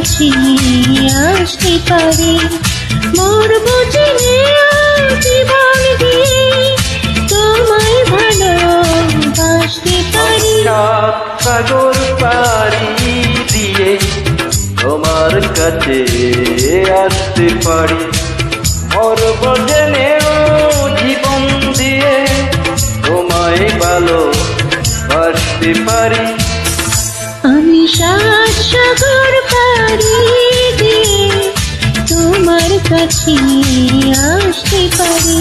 তোমার কাছে আসতে পারি। মোর জীবন দিয়ে তোমায় ভালোবাসতে পারি। সাগর পাড়ি দিয়ে তোমার কাছে আসতে পারি। মরব জেনেও কাছে আসতে পারি।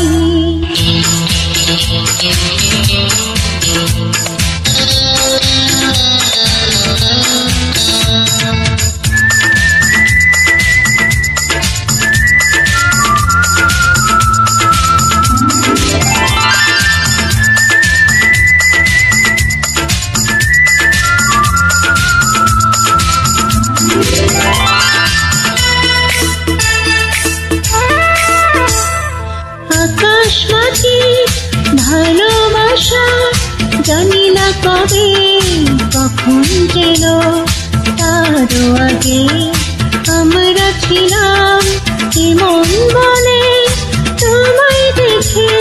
কখন যেন তারও আগে আমরা ছিলাম। এমন বলে তোমায় দেখে?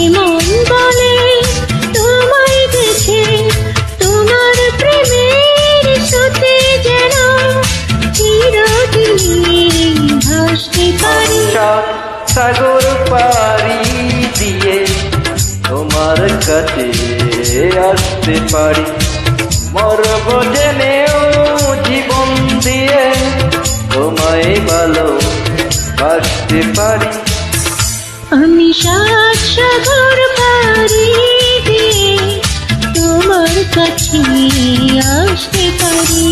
এমন বলে তোমায় দেখে? তোমার প্রেমের সাথে যেন চিরদিনই ভাসতে পারি। সাত সাগর পাড়ি দিয়ে তোমার কাছে আসতে পারি। মরব জেনেও জীবন দিয়ে তোমায় ভালো বাসতে পারি। আমি সাত পারি তোমার কাছে আসতে পারি।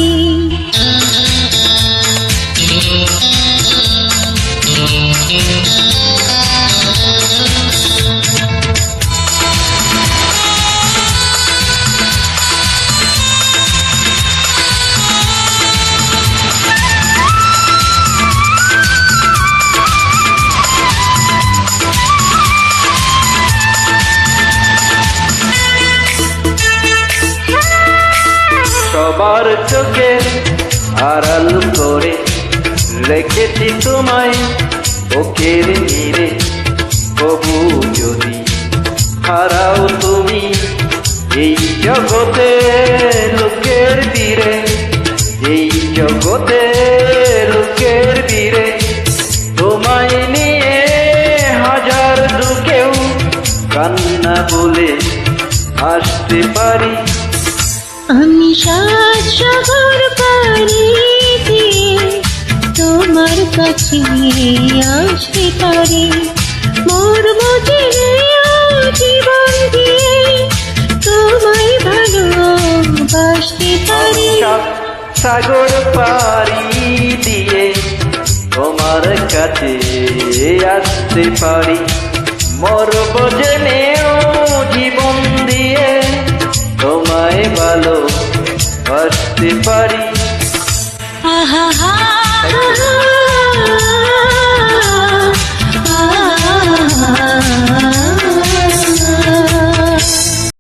সবার চোখে আড়াল করে রেখেছি তোমায় ওকের নিরে। কবু যদি হারাও তুমি এই জগতে লোকের বীরে, এই জগতে লোকের বীরে। তোমায় নিয়ে হাজার দুকেও কান্না বলে আসতে পারি। আমি সাত সাগর পারি তোমার কাছে আসতে পারি। মোর মজিরে জীবন দিয়ে তোমায় ভালোবাসতে পারি। সাগর পাড়ি দিয়ে তোমার কাছে আসতে পারি। মরব জেনেও